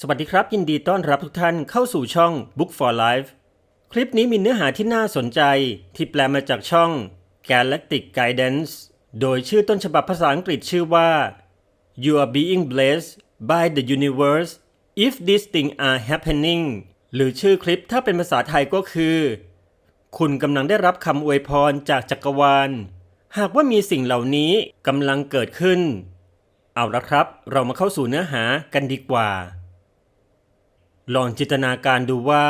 สวัสดีครับ ยินดีต้อนรับทุกท่านเข้าสู่ช่อง Book for Life คลิปนี้มีเนื้อหาที่น่าสนใจที่แปลมาจากช่อง Galactic Guidance โดยชื่อต้นฉบับภาษาอังกฤษชื่อว่า You are being blessed by the universe if these things are happening หรือชื่อคลิปถ้าเป็นภาษาไทยก็คือ คุณกำลังได้รับคำอวยพรจากจักรวาล หากว่ามีสิ่งเหล่านี้กำลังเกิดขึ้น เอาละครับ เรามาเข้าสู่เนื้อหากันดีกว่า ลองจินตนาการดูว่า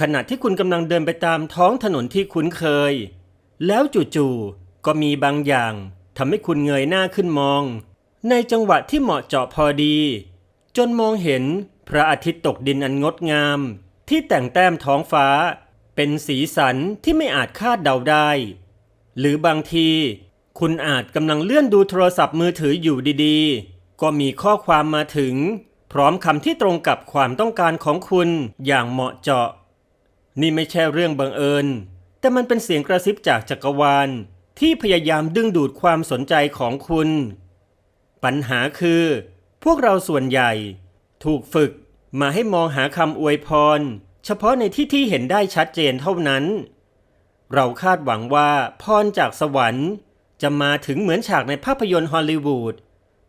ขณะที่คุณกำลังเดินไปตามท้องถนนที่คุ้นเคย แล้วจู่ๆก็มีบางอย่างทำให้คุณเงยหน้าขึ้นมอง ในจังหวะที่เหมาะเจาะพอดี จนมองเห็นพระอาทิตย์ตกดินอันงดงาม ที่แต่งแต้มท้องฟ้า เป็นสีสันที่ไม่อาจคาดเดาได้ หรือบางที คุณอาจกำลังเลื่อนดูโทรศัพท์มือถืออยู่ดีๆ ก็มีข้อความมาถึง พร้อมคำที่ตรงกับความต้องการของคุณอย่างเหมาะเจาะ นี่ไม่ใช่เรื่องบังเอิญ แต่มันเป็นเสียงกระซิบจากจักรวาล ที่พยายามดึงดูดความสนใจของคุณ ปัญหาคือ พวกเราส่วนใหญ่ ถูกฝึกมาให้มองหาคำอวยพร เฉพาะในที่ที่เห็นได้ชัดเจนเท่านั้น เราคาดหวังว่าพรจากสวรรค์ จะมาถึงเหมือนฉากในภาพยนตร์ฮอลลีวูด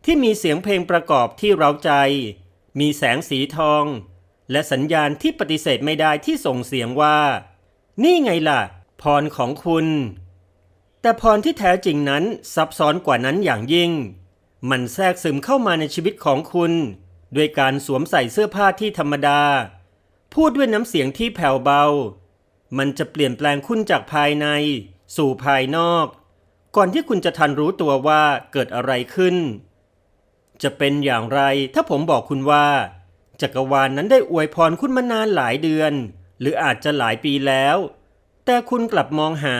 ที่มีเสียงเพลงประกอบที่เร้าใจ มีแสงสีทอง และสัญญาณที่ปฏิเสธไม่ได้ที่ส่งเสียงว่า นี่ไงล่ะ พรของคุณ แต่พรที่แท้จริงนั้นซับซ้อนกว่านั้นอย่างยิ่ง มันแทรกซึมเข้ามาในชีวิตของคุณด้วยการสวมใส่เสื้อผ้าที่ธรรมดา พูดด้วยน้ำเสียงที่แผ่วเบา มันจะเปลี่ยนแปลงคุณจากภายใน สู่ภายนอก ก่อนที่คุณจะทันรู้ตัวว่าเกิดอะไรขึ้น จะเป็นอย่างไรถ้าผมบอกคุณว่า จักรวาลนนั้นได้อวยพรคุณมานานหลายเดือน หรืออาจจะหลายปีแล้ว แต่คุณกลับมองหา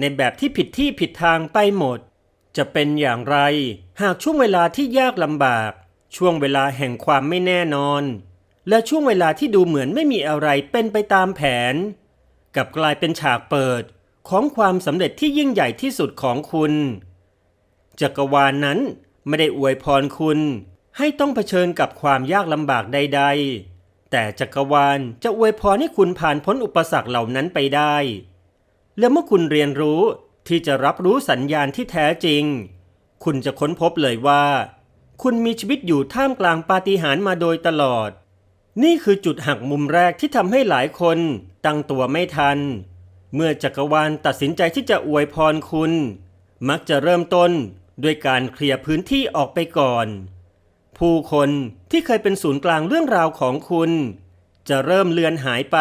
ในแบบที่ผิดที่ผิดทางไปหมด จะเป็นอย่างไร หากช่วงเวลาที่ยากลำบาก ช่วงเวลาแห่งความไม่แน่นอน และช่วงเวลาที่ดูเหมือนไม่มีอะไรเป็นไปตามแผนกลับกลายเป็นฉากเปิดของความสำเร็จที่ยิ่งใหญ่ที่สุดของคุณ จักรวาลนนั้น ไม่ได้อวยพรคุณ ให้ต้องเผชิญกับความยากลำบากใด ๆ แต่จักรวาลจะอวยพรให้คุณผ่านพ้นอุปสรรคเหล่านั้นไปได้ และเมื่อคุณเรียนรู้ที่จะรับรู้สัญญาณที่แท้จริง คุณจะค้นพบเลยว่า คุณมีชีวิตอยู่ท่ามกลางปาฏิหาริย์มาโดยตลอด นี่คือจุดหักมุมแรกที่ทำให้หลายคนตั้งตัวไม่ทัน เมื่อจักรวาลตัดสินใจที่จะอวยพรคุณ มักจะเริ่มต้น ด้วยการเคลียร์พื้นที่ออกไปก่อน ผู้คนที่เคยเป็นศูนย์กลางเรื่องราวของคุณ จะเริ่มเลือนหายไป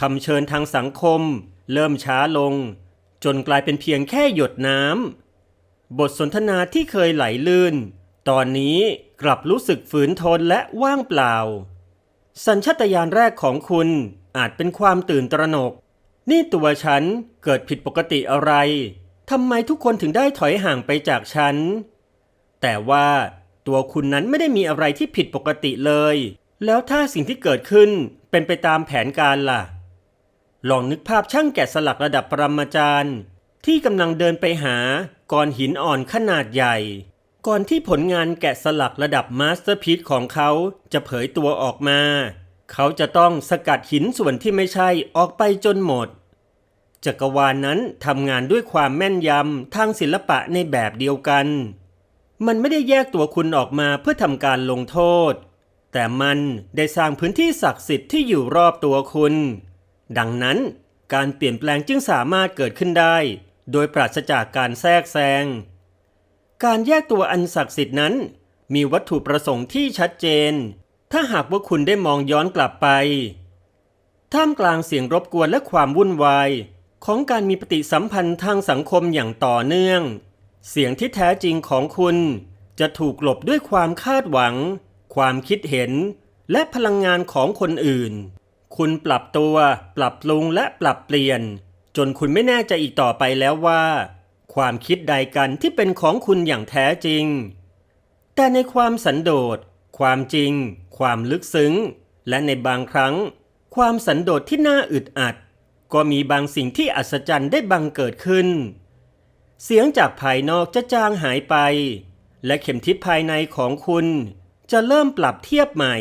คำเชิญทางสังคม เริ่มช้าลง จนกลายเป็นเพียงแค่หยดน้ำบทสนทนาที่เคยไหลลื่น ตอนนี้กลับรู้สึกฝืนทนและว่างเปล่า สัญชาตญาณแรกของคุณอาจเป็นความตื่นตระหนก นี่ตัวฉันเกิดผิดปกติอะไร ทำไมทุกคนถึงได้ถอยห่างไปจากฉัน แต่ว่าตัวคุณนั้นไม่ได้มีอะไรที่ผิดปกติเลย แล้วถ้าสิ่งที่เกิดขึ้นเป็นไปตามแผนการล่ะ ลองนึกภาพช่างแกะสลักระดับปรมาจารย์ ที่กำลังเดินไปหาก้อนหินอ่อนขนาดใหญ่ ก่อนที่ผลงานแกะสลักระดับมาสเตอร์พีซของเขาจะเผยตัวออกมา เขาจะต้องสกัดหินส่วนที่ไม่ใช่ออกไปจนหมด จักรวาลนนั้นทำงานด้วยความแม่นยำทางศิลปะในแบบเดียวกัน มันไม่ได้แยกตัวคุณออกมาเพื่อทำการลงโทษ แต่มันได้สร้างพื้นที่ศักดิ์สิทธิ์ที่อยู่รอบตัวคุณ ดังนั้นการเปลี่ยนแปลงจึงสามารถเกิดขึ้นได้ โดยปราศจากการแทรกแซง การแยกตัวอันศักดิ์สิทธิ์นั้น มีวัตถุประสงค์ที่ชัดเจน ถ้าหากว่าคุณได้มองย้อนกลับไป ท่ามกลางเสียงรบกวนและความวุ่นวาย ของการมีปฏิสัมพันธ์ทางสังคมอย่างต่อเนื่อง เสียงที่แท้จริงของคุณ จะถูกกลบด้วยความคาดหวัง ความคิดเห็น และพลังงานของคนอื่น คุณปรับตัว ปรับปรุงและปรับเปลี่ยน จนคุณไม่แน่ใจอีกต่อไปแล้วว่า ความคิดใดกันที่เป็นของคุณอย่างแท้จริง แต่ในความสันโดษ ความจริง ความลึกซึ้ง และในบางครั้ง ความสันโดษที่น่าอึดอัด ก็มีบางสิ่งที่อัศจรรย์ได้บังเกิดขึ้น เสียงจากภายนอกจะจางหายไป และเข็มทิศภายในของคุณจะเริ่มปรับเทียบใหม่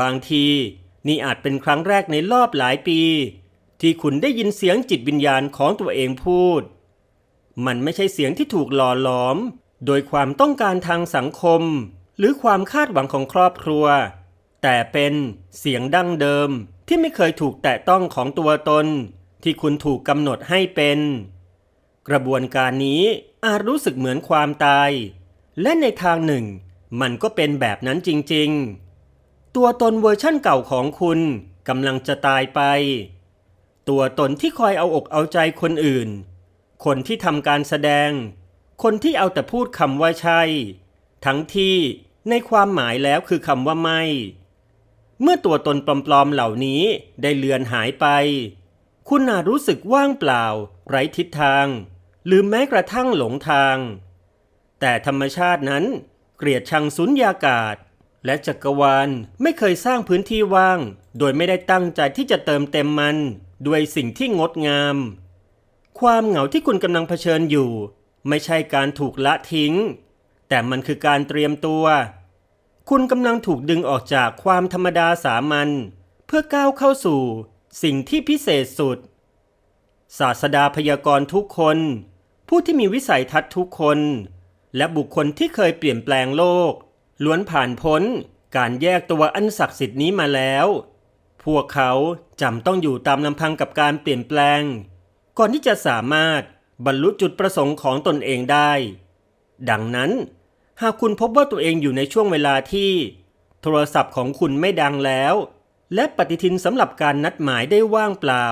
บางทีนี่อาจเป็นครั้งแรกในรอบหลายปี ที่คุณได้ยินเสียงจิตวิญญาณของตัวเองพูด มันไม่ใช่เสียงที่ถูกหล่อหลอม โดยความต้องการทางสังคม หรือความคาดหวังของครอบครัว แต่เป็นเสียงดั้งเดิม ที่ไม่เคยถูกแตะต้องของตัวตน ที่คุณถูกกำหนดให้เป็น กระบวนการนี้อาจรู้สึกเหมือนความตาย และในทางหนึ่ง มันก็เป็นแบบนั้นจริงๆ ตัวตนเวอร์ชั่นเก่าของคุณกำลังจะตายไป ตัวตนที่คอยเอาอกเอาใจคนอื่น คนที่ทำการแสดง คนที่เอาแต่พูดคำว่าใช่ ทั้งที่ในความหมายแล้วคือคำว่าไม่ เมื่อตัวตนปลอมๆเหล่านี้ได้เลือนหายไป คุณอาจรู้สึกว่างเปล่า ไร้ทิศทาง หรือแม้กระทั่งหลงทาง แต่ธรรมชาตินั้น เกลียดชังสุญญากาศ และจักรวาลไม่เคยสร้างพื้นที่ว่าง โดยไม่ได้ตั้งใจที่จะเติมเต็มมัน ด้วยสิ่งที่งดงาม ความเหงาที่คุณกำลังเผชิญอยู่ ไม่ใช่การถูกละทิ้ง แต่มันคือการเตรียมตัว คุณกำลังถูกดึงออกจากความธรรมดาสามัญเพื่อก้าวเข้าสู่สิ่งที่พิเศษสุด ศาสดาพยากรณ์ทุกคน ผู้ที่มีวิสัยทัศน์ทุกคน และบุคคลที่เคยเปลี่ยนแปลงโลก ล้วนผ่านพ้นการแยกตัวอันศักดิ์สิทธิ์นี้มาแล้ว พวกเขาจำต้องอยู่ตามลำพังกับการเปลี่ยนแปลง ก่อนที่จะสามารถบรรลุจุดประสงค์ของตนเองได้ ดังนั้น หากคุณพบว่าตัวเองอยู่ในช่วงเวลาที่ โทรศัพท์ของคุณไม่ดังแล้ว และปฏิทินสำหรับการนัดหมายได้ว่างเปล่า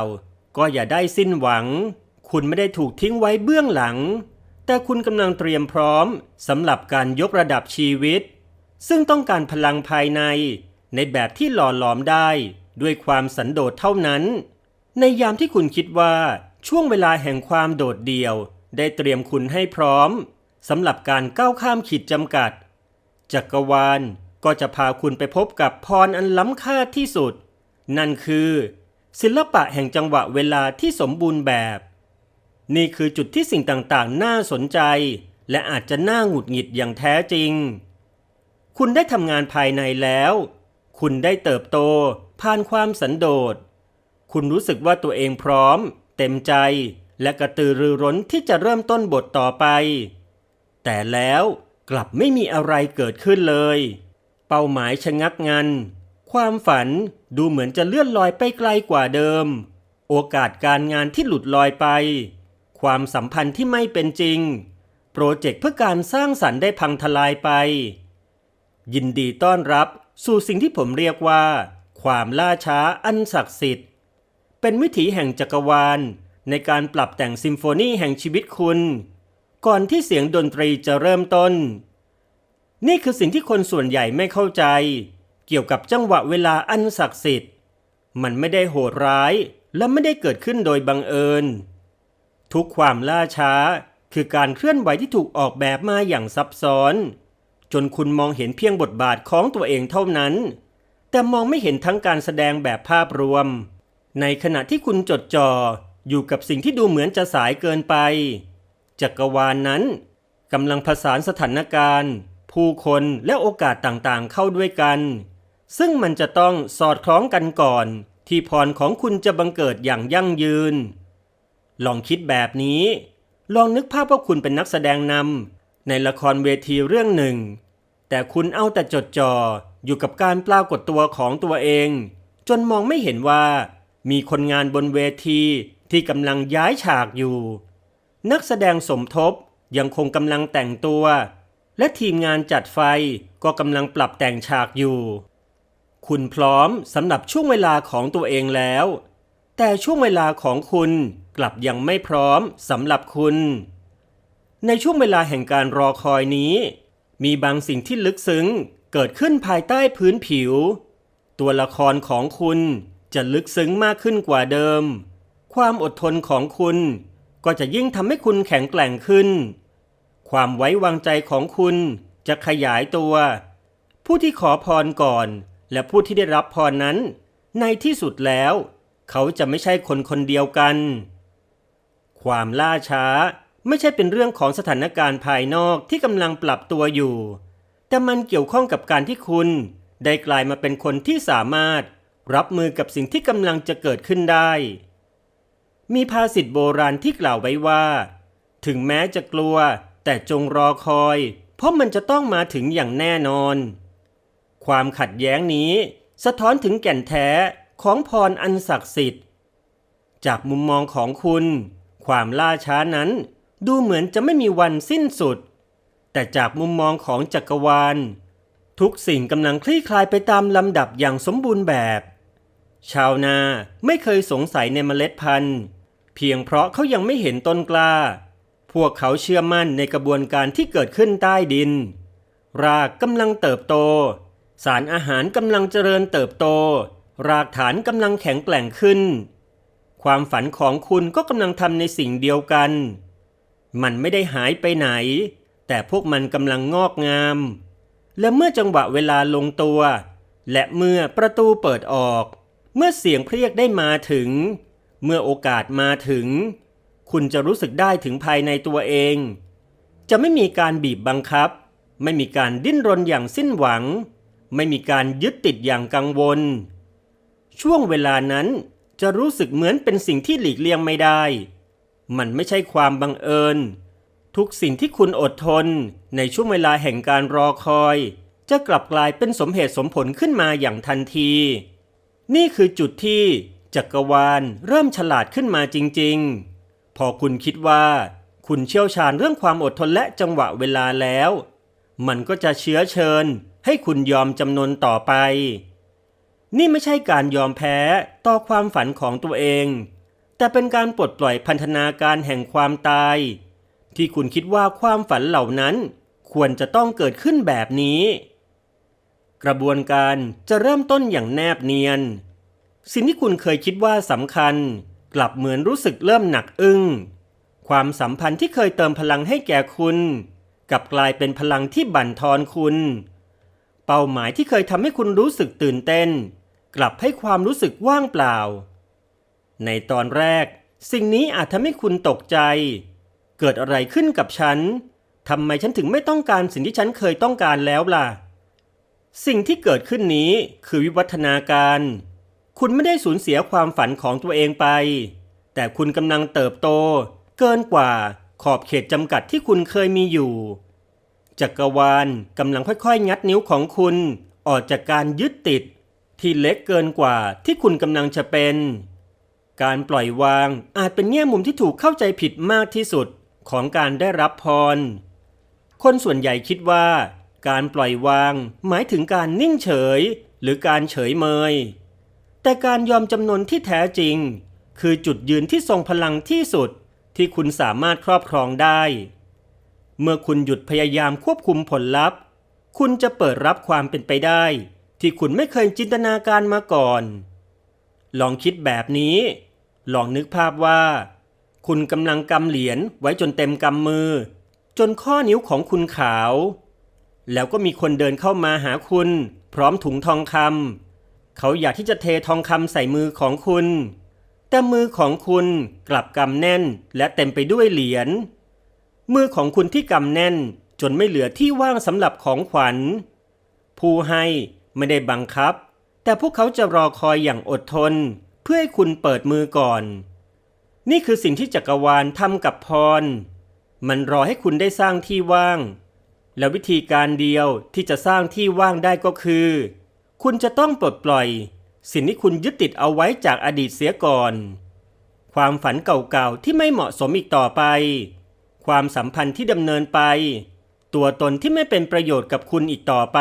ก็อย่าได้สิ้นหวัง คุณไม่ได้ถูกทิ้งไว้เบื้องหลัง แต่คุณกำลังเตรียมพร้อมสำหรับการยกระดับชีวิต ซึ่งต้องการพลังภายใน ในแบบที่หล่อหลอมได้ ด้วยความสันโดษเท่านั้น ในยามที่คุณคิดว่าช่วงเวลาแห่งความโดดเดี่ยว ได้เตรียมคุณให้พร้อม สำหรับการก้าวข้ามขีดจำกัด จักรวาลก็จะพาคุณไปพบกับพรอันล้ำค่าที่สุด นั่นคือ ศิลปะแห่งจังหวะเวลาที่สมบูรณ์แบบ นี่คือจุดที่สิ่งต่างๆ น่าสนใจ และอาจจะน่าหงุดหงิดอย่างแท้จริง คุณได้ทำงานภายในแล้ว คุณได้เติบโต ผ่านความสันโดษ คุณรู้สึกว่าตัวเองพร้อม เต็มใจ และกระตือรือร้นที่จะเริ่มต้นบทต่อไป แต่แล้วกลับไม่มีอะไรเกิดขึ้นเลย เป้าหมายชะงักงัน ความฝันดูเหมือนจะเลื่อนลอยไปไกลกว่าเดิม โอกาสการงานที่หลุดลอยไป ความสัมพันธ์ที่ไม่เป็นจริง โปรเจกต์เพื่อการสร้างสรรค์ได้พังทลายไป ยินดีต้อนรับสู่สิ่งที่ผมเรียกว่า ความล่าช้าอันศักดิ์สิทธิ์ เป็นวิถีแห่งจักรวาล ในการปรับแต่งซิมโฟนีแห่งชีวิตคุณ ก่อนที่เสียงดนตรีจะเริ่มต้น นี่คือสิ่งที่คนส่วนใหญ่ไม่เข้าใจ เกี่ยวกับจังหวะเวลาอันศักดิ์สิทธิ์ มันไม่ได้โหดร้ายและไม่ได้เกิดขึ้นโดยบังเอิญ ทุกความล่าช้าคือการเคลื่อนไหวที่ถูกออกแบบมาอย่างซับซ้อน จนคุณมองเห็นเพียงบทบาทของตัวเองเท่านั้น แต่มองไม่เห็นทั้งการแสดงแบบภาพรวม ในขณะที่คุณจดจ่ออยู่กับสิ่งที่ดูเหมือนจะสายเกินไป จักรวาลนนั้นกำลังผสานสถานการณ์ ผู้คนและโอกาสต่างๆเข้าด้วยกัน ซึ่งมันจะต้องสอดคล้องกันก่อน ที่พรของคุณจะบังเกิดอย่างยั่งยืน ลองคิดแบบนี้ ลองนึกภาพว่าคุณเป็นนักแสดงนำในละครเวทีเรื่องหนึ่ง แต่คุณเอาแต่จดจ่ออยู่กับการปรากฏตัวของตัวเอง จนมองไม่เห็นว่า มีคนงานบนเวทีที่กำลังย้ายฉากอยู่ นักแสดงสมทบยังคงกำลังแต่งตัว และทีมงานจัดไฟก็กำลังปรับแต่งฉากอยู่ คุณพร้อมสำหรับช่วงเวลาของตัวเองแล้ว แต่ช่วงเวลาของคุณกลับยังไม่พร้อมสำหรับคุณ ในช่วงเวลาแห่งการรอคอยนี้ มีบางสิ่งที่ลึกซึ้งเกิดขึ้นภายใต้พื้นผิว ตัวละครของคุณจะลึกซึ้งมากขึ้นกว่าเดิม ความอดทนของคุณ ก็จะยิ่งทำให้คุณแข็งแกร่งขึ้น ความไว้วางใจของคุณจะขยายตัว ผู้ที่ขอพรก่อน และผู้ที่ได้รับพรนั้น ในที่สุดแล้ว เขาจะไม่ใช่คนคนเดียวกัน ความล่าช้าไม่ใช่เป็นเรื่องของสถานการณ์ภายนอกที่กำลังปรับตัวอยู่ แต่มันเกี่ยวข้องกับการที่คุณได้กลายมาเป็นคนที่สามารถรับมือกับสิ่งที่กำลังจะเกิดขึ้นได้ มีภาษิตโบราณที่กล่าวไว้ว่า ถึงแม้จะกลัว แต่จงรอคอย เพราะมันจะต้องมาถึงอย่างแน่นอน ความขัดแย้งนี้ สะท้อนถึงแก่นแท้ของพรอันศักดิ์สิทธิ์ จากมุมมองของคุณ ความล่าช้านั้น ดูเหมือนจะไม่มีวันสิ้นสุด แต่จากมุมมองของจักรวาล ทุกสิ่งกำลังคลี่คลายไปตามลำดับอย่างสมบูรณ์แบบ ชาวนาไม่เคยสงสัยในเมล็ดพันธุ์ เพียงเพราะเขายังไม่เห็นต้นกล้า พวกเขาเชื่อมั่นในกระบวนการที่เกิดขึ้นใต้ดิน รากกำลังเติบโต สารอาหารกำลังเจริญเติบโต รากฐานกำลังแข็งแกร่งขึ้น ความฝันของคุณก็กำลังทำในสิ่งเดียวกัน มันไม่ได้หายไปไหน แต่พวกมันกำลังงอกงาม และเมื่อจังหวะเวลาลงตัว และเมื่อประตูเปิดออก เมื่อเสียงเพรียกได้มาถึง เมื่อโอกาสมาถึง คุณจะรู้สึกได้ถึงภายในตัวเอง จะไม่มีการบีบบังคับ ไม่มีการดิ้นรนอย่างสิ้นหวัง ไม่มีการยึดติดอย่างกังวล ช่วงเวลานั้นจะรู้สึกเหมือนเป็นสิ่งที่หลีกเลี่ยงไม่ได้ มันไม่ใช่ความบังเอิญ ทุกสิ่งที่คุณอดทนในช่วงเวลาแห่งการรอคอย จะกลับกลายเป็นสมเหตุสมผลขึ้นมาอย่างทันที นี่คือจุดที่ จักรวาลเริ่มฉลาดขึ้นมาจริง ๆ พอคุณคิดว่า คุณเชี่ยวชาญเรื่องความอดทนและจังหวะเวลาแล้ว มันก็จะเชื้อเชิญ ให้คุณยอมจำนนต่อไป นี่ไม่ใช่การยอมแพ้ต่อความฝันของตัวเอง แต่เป็นการปลดปล่อยพันธนาการแห่งความตาย ที่คุณคิดว่าความฝันเหล่านั้น ควรจะต้องเกิดขึ้นแบบนี้ กระบวนการจะเริ่มต้นอย่างแนบเนียน สิ่งที่คุณเคยคิดว่าสำคัญ กลับเหมือนรู้สึกเริ่มหนักอึ้ง ความสัมพันธ์ที่เคยเติมพลังให้แก่คุณ กลับกลายเป็นพลังที่บั่นทอนคุณ เป้าหมายที่เคยทำให้คุณรู้สึกตื่นเต้น กลับให้ความรู้สึกว่างเปล่า ในตอนแรก สิ่งนี้อาจทำให้คุณตกใจ เกิดอะไรขึ้นกับฉันทำไมฉันถึงไม่ต้องการสิ่งที่ฉันเคยต้องการแล้วล่ะ สิ่งที่เกิดขึ้นนี้คือวิวัฒนาการ คุณไม่ได้สูญเสียความฝันของตัวเองไป แต่คุณกำลังเติบโต เกินกว่าขอบเขตจำกัดที่คุณเคยมีอยู่ จักรวาลกำลังค่อยๆ งัดนิ้วของคุณ ออกจากการยึดติด ที่เล็กเกินกว่าที่คุณกำลังจะเป็น การปล่อยวางอาจเป็นแง่มุมที่ถูกเข้าใจผิดมากที่สุดของการได้รับพร คนส่วนใหญ่คิดว่า การปล่อยวางหมายถึงการนิ่งเฉย หรือการเฉยเมย แต่การยอมจำนนที่แท้จริง คือจุดยืนที่ทรงพลังที่สุดที่คุณสามารถครอบครองได้ เมื่อคุณหยุดพยายามควบคุมผลลัพธ์ คุณจะเปิดรับความเป็นไปได้ ที่คุณไม่เคยจินตนาการมาก่อน ลองคิดแบบนี้ ลองนึกภาพว่า คุณกำลังกำเหรียญไว้จนเต็มกำมือ จนข้อนิ้วของคุณขาว แล้วก็มีคนเดินเข้ามาหาคุณ พร้อมถุงทองคำ เขาอยากที่จะเททองคำใส่มือของคุณ แต่มือของคุณกลับกำแน่นและเต็มไปด้วยเหรียญ มือของคุณที่กำแน่นจนไม่เหลือที่ว่างสำหรับของขวัญ ผู้ให้ไม่ได้บังคับ แต่พวกเขาจะรอคอยอย่างอดทน เพื่อให้คุณเปิดมือก่อน นี่คือสิ่งที่จักรวาลทำกับพร มันรอให้คุณได้สร้างที่ว่าง และวิธีการเดียวที่จะสร้างที่ว่างได้ก็คือ คุณจะต้องปลดปล่อย สิ่งที่คุณยึดติดเอาไว้จากอดีตเสียก่อน ความฝันเก่าๆที่ไม่เหมาะสมอีกต่อไป ความสัมพันธ์ที่ดำเนินไป ตัวตนที่ไม่เป็นประโยชน์กับคุณอีกต่อไป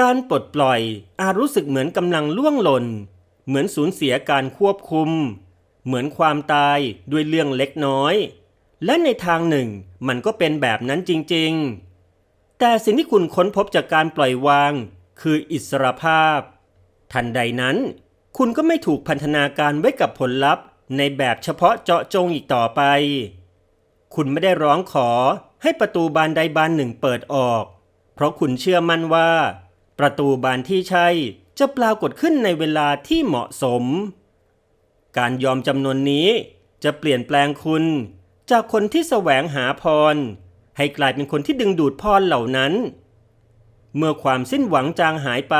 การปลดปล่อยอาจรู้สึกเหมือนกำลังล่วงหล่น เหมือนสูญเสียการควบคุม เหมือนความตายด้วยเรื่องเล็กน้อย และในทางหนึ่งมันก็เป็นแบบนั้นจริงๆ แต่สิ่งที่คุณค้นพบจากการปล่อยวาง คืออิสรภาพ ทันใดนั้น คุณก็ไม่ถูกพันธนาการไว้กับผลลัพธ์ ในแบบเฉพาะเจาะจงอีกต่อไป คุณไม่ได้ร้องขอให้ประตูบานใดบานหนึ่งเปิดออก เพราะคุณเชื่อมั่นว่า ประตูบานที่ใช่จะปรากฏขึ้นในเวลาที่เหมาะสม การยอมจำนวนนี้จะเปลี่ยนแปลงคุณ จากคนที่แสวงหาพร ให้กลายเป็นคนที่ดึงดูดพรเหล่านั้น เมื่อความสิ้นหวังจางหายไป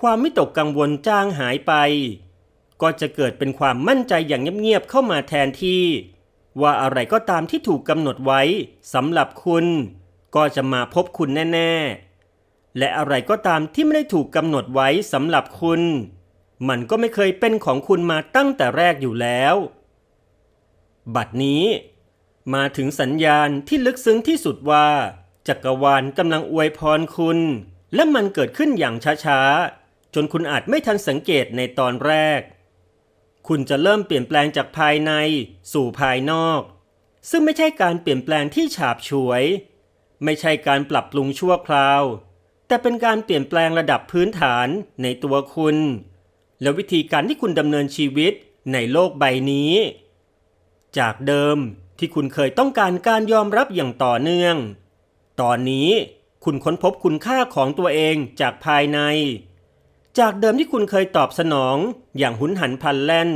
ความไม่ตกกังวลจางหายไป ก็จะเกิดเป็นความมั่นใจอย่างเงียบๆเข้ามาแทนที่ ว่าอะไรก็ตามที่ถูกกำหนดไว้สำหรับคุณ ก็จะมาพบคุณแน่ ๆ และอะไรก็ตามที่ไม่ได้ถูกกำหนดไว้สำหรับคุณ มันก็ไม่เคยเป็นของคุณมาตั้งแต่แรกอยู่แล้ว บัดนี้ มาถึงสัญญาณที่ลึกซึ้งที่สุดว่า จักรวาลกำลังอวยพรคุณ และมันเกิดขึ้นอย่างช้าๆ จนคุณอาจไม่ทันสังเกตในตอนแรก คุณจะเริ่มเปลี่ยนแปลงจากภายในสู่ภายนอก ซึ่งไม่ใช่การเปลี่ยนแปลงที่ฉาบฉวย ไม่ใช่การปรับปรุงชั่วคราว แต่เป็นการเปลี่ยนแปลงระดับพื้นฐานในตัวคุณ และวิธีการที่คุณดำเนินชีวิตในโลกใบนี้ จากเดิมที่คุณเคยต้องการการยอมรับอย่างต่อเนื่อง ตอนนี้คุณค้นพบคุณค่าของตัวเองจากภายใน จากเดิมที่คุณเคยตอบสนองอย่างหุนหันพลันแล่น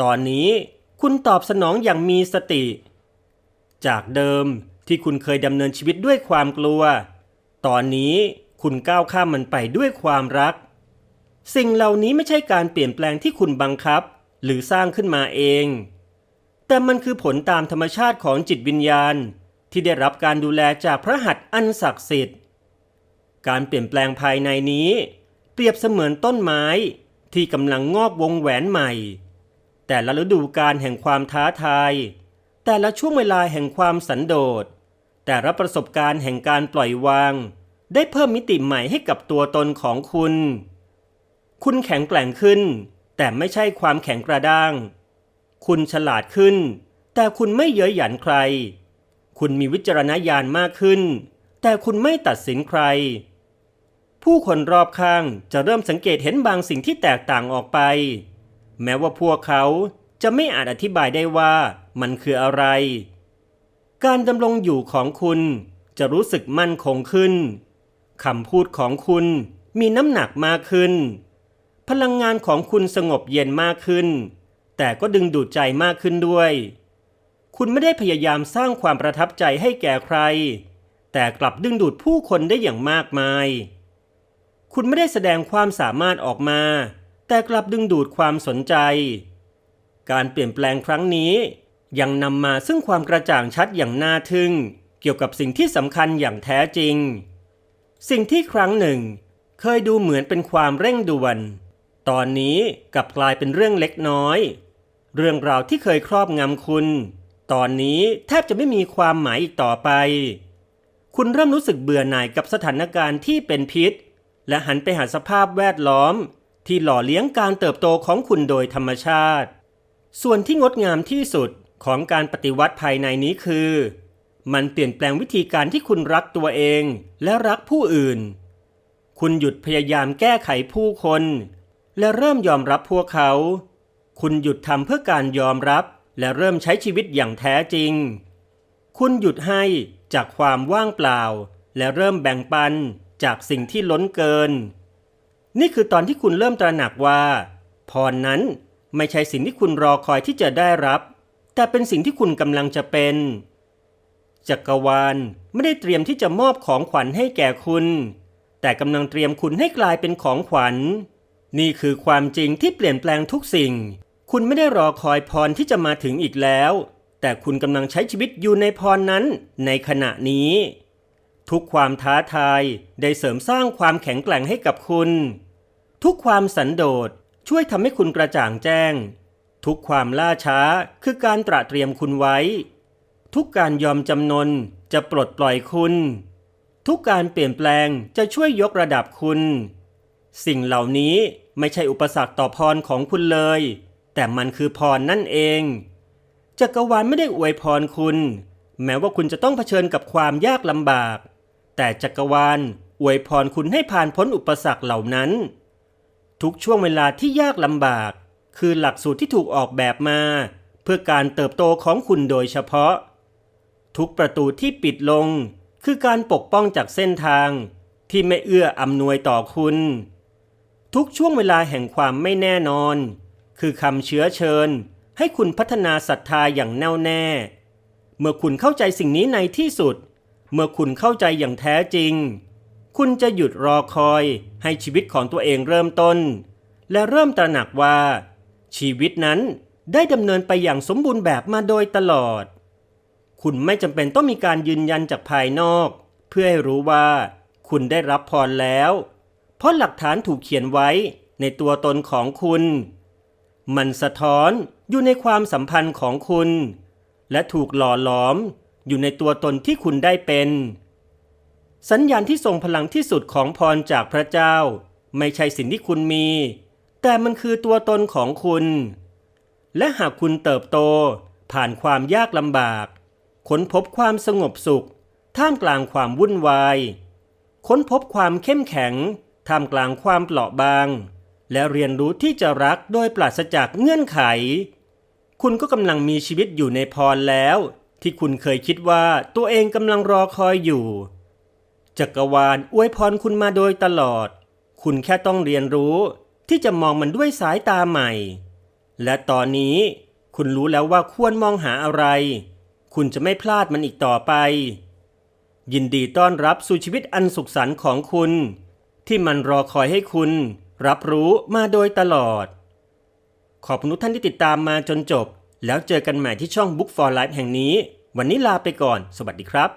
ตอนนี้คุณตอบสนองอย่างมีสติ จากเดิมที่คุณเคยดำเนินชีวิตด้วยความกลัว ตอนนี้คุณก้าวข้ามมันไปด้วยความรัก สิ่งเหล่านี้ไม่ใช่การเปลี่ยนแปลงที่คุณบังคับ หรือสร้างขึ้นมาเอง แต่มันคือผลตามธรรมชาติของจิตวิญญาณ ที่ได้รับการดูแลจากพระหัตถ์อันศักดิ์สิทธิ์ การเปลี่ยนแปลงภายในนี้ เปรียบเสมือนต้นไม้ที่กำลังงอกวงแหวนใหม่ แต่ละฤดูกาลแห่งความท้าทาย แต่ละช่วงเวลาแห่งความสันโดษ แต่ละประสบการณ์แห่งการปล่อยวาง ได้เพิ่มมิติใหม่ให้กับตัวตนของคุณ คุณแข็งแกร่งขึ้น แต่ไม่ใช่ความแข็งกระด้าง คุณฉลาดขึ้น แต่คุณไม่เย้ยหยันใคร คุณมีวิจารณญาณมากขึ้น แต่คุณไม่ตัดสินใคร ผู้คนรอบข้างจะเริ่มสังเกตเห็นบางสิ่งที่แตกต่างออกไป แม้ว่าพวกเขาจะไม่อาจอธิบายได้ว่ามันคืออะไร การดำรงอยู่ของคุณจะรู้สึกมั่นคงขึ้นคำพูดของคุณมีน้ำหนักมากขึ้น พลังงานของคุณสงบเย็นมากขึ้น แต่ก็ดึงดูดใจมากขึ้นด้วย คุณไม่ได้พยายามสร้างความประทับใจให้แก่ใคร แต่กลับดึงดูดผู้คนได้อย่างมากมาย คุณไม่ได้แสดงความสามารถออกมา แต่กลับดึงดูดความสนใจ การเปลี่ยนแปลงครั้งนี้ยังนำมาซึ่งความกระจ่างชัดอย่างน่าทึ่ง เกี่ยวกับสิ่งที่สำคัญอย่างแท้จริง สิ่งที่ครั้งหนึ่ง เคยดูเหมือนเป็นความเร่งด่วน ตอนนี้กลับกลายเป็นเรื่องเล็กน้อย เรื่องราวที่เคยครอบงำคุณ ตอนนี้แทบจะไม่มีความหมายอีกต่อไป คุณเริ่มรู้สึกเบื่อหน่ายกับสถานการณ์ที่เป็นพิษ และหันไปหาสภาพแวดล้อม ที่หล่อเลี้ยงการเติบโตของคุณโดยธรรมชาติ ส่วนที่งดงามที่สุดของการปฏิวัติภายในนี้คือ มันเปลี่ยนแปลงวิธีการที่คุณรักตัวเองและรักผู้อื่น คุณหยุดพยายามแก้ไขผู้คน และเริ่มยอมรับพวกเขา คุณหยุดทำเพื่อการยอมรับ และเริ่มใช้ชีวิตอย่างแท้จริง คุณหยุดให้จากความว่างเปล่า และเริ่มแบ่งปันจากสิ่งที่ล้นเกิน นี่คือตอนที่คุณเริ่มตระหนักว่า พรนั้นไม่ใช่สิ่งที่คุณรอคอยที่จะได้รับ แต่เป็นสิ่งที่คุณกำลังจะเป็นจักรวาลไม่ได้เตรียมที่จะมอบของขวัญให้แก่คุณ แต่กำลังเตรียมคุณให้กลายเป็นของขวัญ นี่คือความจริงที่เปลี่ยนแปลงทุกสิ่ง คุณไม่ได้รอคอยพรที่จะมาถึงอีกแล้ว แต่คุณกำลังใช้ชีวิตอยู่ในพรนั้นในขณะนี้ ทุกความท้าทายได้เสริมสร้างความแข็งแกร่งให้กับคุณ ทุกความสันโดษช่วยทำให้คุณกระจ่างแจ้ง ทุกความล่าช้าคือการตระเตรียมคุณไว้ ทุกการยอมจำนนจะปลดปล่อยคุณ ทุกการเปลี่ยนแปลงจะช่วยยกระดับคุณ สิ่งเหล่านี้ไม่ใช่อุปสรรคต่อพรของคุณเลย แต่มันคือพรนั่นเองจักรวาลไม่ได้อวยพรคุณ แม้ว่าคุณจะต้องเผชิญกับความยากลำบาก แต่จักรวาลอวยพรคุณให้ผ่านพ้นอุปสรรคเหล่านั้น ทุกช่วงเวลาที่ยากลำบาก คือหลักสูตรที่ถูกออกแบบมา เพื่อการเติบโตของคุณโดยเฉพาะ ทุกประตูที่ปิดลง คือการปกป้องจากเส้นทาง ที่ไม่เอื้ออำนวยต่อคุณ ทุกช่วงเวลาแห่งความไม่แน่นอน คือคำเชื้อเชิญ ให้คุณพัฒนาศรัทธาอย่างแน่วแน่ เมื่อคุณเข้าใจสิ่งนี้ในที่สุด เมื่อคุณเข้าใจอย่างแท้จริง คุณจะหยุดรอคอยให้ชีวิตของตัวเองเริ่มต้น และเริ่มตระหนักว่า ชีวิตนั้นได้ดำเนินไปอย่างสมบูรณ์แบบมาโดยตลอด คุณไม่จำเป็นต้องมีการยืนยันจากภายนอก เพื่อให้รู้ว่าคุณได้รับพรแล้ว เพราะหลักฐานถูกเขียนไว้ในตัวตนของคุณ มันสะท้อนอยู่ในความสัมพันธ์ของคุณ และถูกหล่อหลอมอยู่ในตัวตนที่คุณได้เป็น สัญญาณที่ทรงพลังที่สุดของพรจากพระเจ้า ไม่ใช่สิ่งที่คุณมี แต่มันคือตัวตนของคุณ และหากคุณเติบโตผ่านความยากลำบาก ค้นพบความสงบสุข ท่ามกลางความวุ่นวาย ค้นพบความเข้มแข็ง ท่ามกลางความเปราะบาง และเรียนรู้ที่จะรักโดยปราศจากเงื่อนไข คุณก็กำลังมีชีวิตอยู่ในพรแล้ว ที่คุณเคยคิดว่าตัวเองกำลังรอคอยอยู่ จักรวาลอวยพรคุณมาโดยตลอด คุณแค่ต้องเรียนรู้ที่จะมองมันด้วยสายตาใหม่ และตอนนี้คุณรู้แล้วว่าควรมองหาอะไร คุณจะไม่พลาดมันอีกต่อไป ยินดีต้อนรับสู่ชีวิตอันสุขสันต์ของคุณ ที่มันรอคอยให้คุณ รับรู้มาโดยตลอด ขอบคุณทุกท่านที่ติดตามมาจนจบ แล้วเจอกันใหม่ที่ช่อง Book for Life แห่งนี้ วันนี้ลาไปก่อน สวัสดีครับ